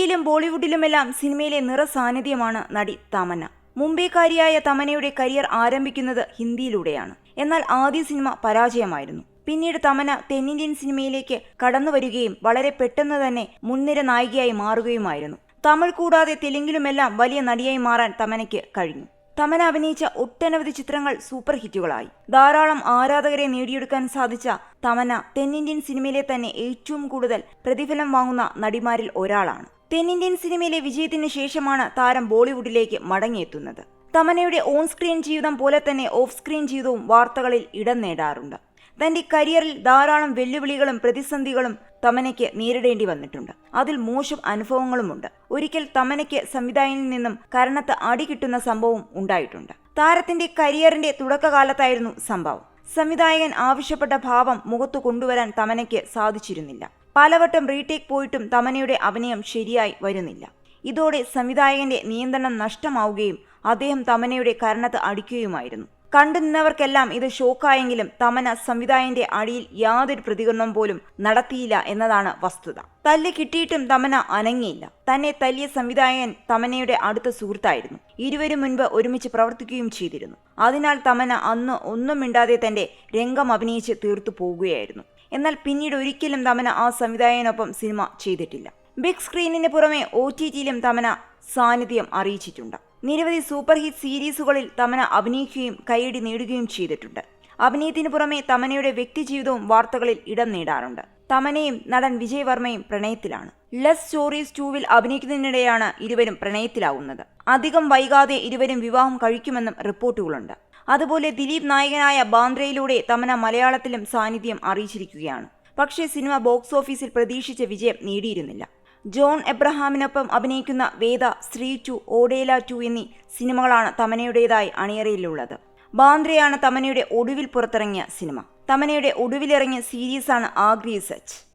ഹിന്ദിയിലും ബോളിവുഡിലുമെല്ലാം സിനിമയിലെ നിറസാന്നിധ്യമാണ് നടി തമന്ന. മുംബൈക്കാരിയായ തമനയുടെ കരിയർ ആരംഭിക്കുന്നത് ഹിന്ദിയിലൂടെയാണ്. എന്നാൽ ആദ്യ സിനിമ പരാജയമായിരുന്നു. പിന്നീട് തമന തെന്നിന്ത്യൻ സിനിമയിലേക്ക് കടന്നു വരികയും വളരെ പെട്ടെന്ന് തന്നെ മുൻനിര നായികയായി മാറുകയുമായിരുന്നു. തമിഴ് കൂടാതെ തെലുങ്കിലുമെല്ലാം വലിയ നടിയായി മാറാൻ തമനയ്ക്ക് കഴിഞ്ഞു. തമന അഭിനയിച്ച ഒട്ടനവധി ചിത്രങ്ങൾ സൂപ്പർ ഹിറ്റുകളായി. ധാരാളം ആരാധകരെ നേടിയെടുക്കാൻ സാധിച്ച തമന തെന്നിന്ത്യൻ സിനിമയിലെ തന്നെ ഏറ്റവും കൂടുതൽ പ്രതിഫലം വാങ്ങുന്ന നടിമാരിൽ ഒരാളാണ്. തെന്നിന്ത്യൻ സിനിമയിലെ വിജയത്തിന് ശേഷമാണ് താരം ബോളിവുഡിലേക്ക് മടങ്ങിയെത്തുന്നത്. തമനയുടെ ഓൺ സ്ക്രീൻ ജീവിതം പോലെ തന്നെ ഓഫ് സ്ക്രീൻ ജീവിതവും വാർത്തകളിൽ ഇടം നേടാറുണ്ട്. തന്റെ കരിയറിൽ ധാരാളം വെല്ലുവിളികളും പ്രതിസന്ധികളും തമനയ്ക്ക് നേരിടേണ്ടി വന്നിട്ടുണ്ട്. അതിൽ മോശം അനുഭവങ്ങളുമുണ്ട്. ഒരിക്കൽ തമനയ്ക്ക് സംവിധായകനിൽ നിന്നും കരണത്ത് അടി കിട്ടുന്ന സംഭവം ഉണ്ടായിട്ടുണ്ട്. താരത്തിന്റെ കരിയറിന്റെ തുടക്കകാലത്തായിരുന്നു സംഭവം. സംവിധായകൻ ആവശ്യപ്പെട്ട ഭാവം മുഖത്തു കൊണ്ടുവരാൻ തമനയ്ക്ക് സാധിച്ചിരുന്നില്ല. പലവട്ടം റീടേക്ക് പോയിട്ടും തമനയുടെ അഭിനയം ശരിയായി വരുന്നില്ല. ഇതോടെ സംവിധായകന്റെ നിയന്ത്രണം നഷ്ടമാവുകയും അദ്ദേഹം തമനയുടെ കരണത്ത് അടിക്കുകയുമായിരുന്നു. കണ്ടു നിന്നവർക്കെല്ലാം ഇത് ഷോക്കായെങ്കിലും തമന സംവിധായകന്റെ അടിയിൽ യാതൊരു പ്രതികരണം പോലും നടത്തിയില്ല എന്നതാണ് വസ്തുത. തല്ല് കിട്ടിയിട്ടും തമന അനങ്ങിയില്ല. തന്നെ തല്ലിയ സംവിധായകൻ തമനയുടെ അടുത്ത സുഹൃത്തായിരുന്നു. ഇരുവരും മുൻപ് ഒരുമിച്ച് പ്രവർത്തിക്കുകയും ചെയ്തിരുന്നു. അതിനാൽ തമന അന്ന് ഒന്നും മിണ്ടാതെ തന്റെ രംഗം അഭിനയിച്ച് തീർത്തു പോകുകയായിരുന്നു. എന്നാൽ പിന്നീട് ഒരിക്കലും തമന ആ സംവിധായകനൊപ്പം സിനിമ ചെയ്തിട്ടില്ല. ബിഗ് സ്ക്രീനിന് പുറമെ ഒ ടി ടിയിലും തമന സാന്നിധ്യം അറിയിച്ചിട്ടുണ്ട്. നിരവധി സൂപ്പർ ഹിറ്റ് സീരീസുകളിൽ തമന അഭിനയിക്കുകയും കൈയടി നേടുകയും ചെയ്തിട്ടുണ്ട്. അഭിനയത്തിന് പുറമെ തമനയുടെ വ്യക്തിജീവിതവും വാർത്തകളിൽ ഇടം നേടാറുണ്ട്. തമനയും നടൻ വിജയ് വർമ്മയും പ്രണയത്തിലാണ്. ലെസ് സ്റ്റോറീസ് ടൂവിൽ അഭിനയിക്കുന്നതിനിടെയാണ് ഇരുവരും പ്രണയത്തിലാവുന്നത്. അധികം വൈകാതെ ഇരുവരും വിവാഹം കഴിക്കുമെന്നും റിപ്പോർട്ടുകളുണ്ട്. അതുപോലെ ദിലീപ് നായകനായ ബാന്ദ്രയിലൂടെ തമന മലയാളത്തിലും സാന്നിധ്യം അറിയിച്ചിരിക്കുകയാണ്. പക്ഷേ സിനിമ ബോക്സ് ഓഫീസിൽ പ്രതീക്ഷിച്ച വിജയം നേടിയിരുന്നില്ല. ജോൺ എബ്രഹാമിനൊപ്പം അഭിനയിക്കുന്ന വേദ സ്ത്രീ ടു ഓഡേല ടു എന്നീ സിനിമകളാണ് തമനയുടേതായി അണിയറയിലുള്ളത്. ബാന്ദ്രയാണ് തമനയുടെ ഒടുവിൽ പുറത്തിറങ്ങിയ സിനിമ. തമനയുടെ ഒടുവിലിറങ്ങിയ സീരീസാണ് ആഗ്രി സച്ച്.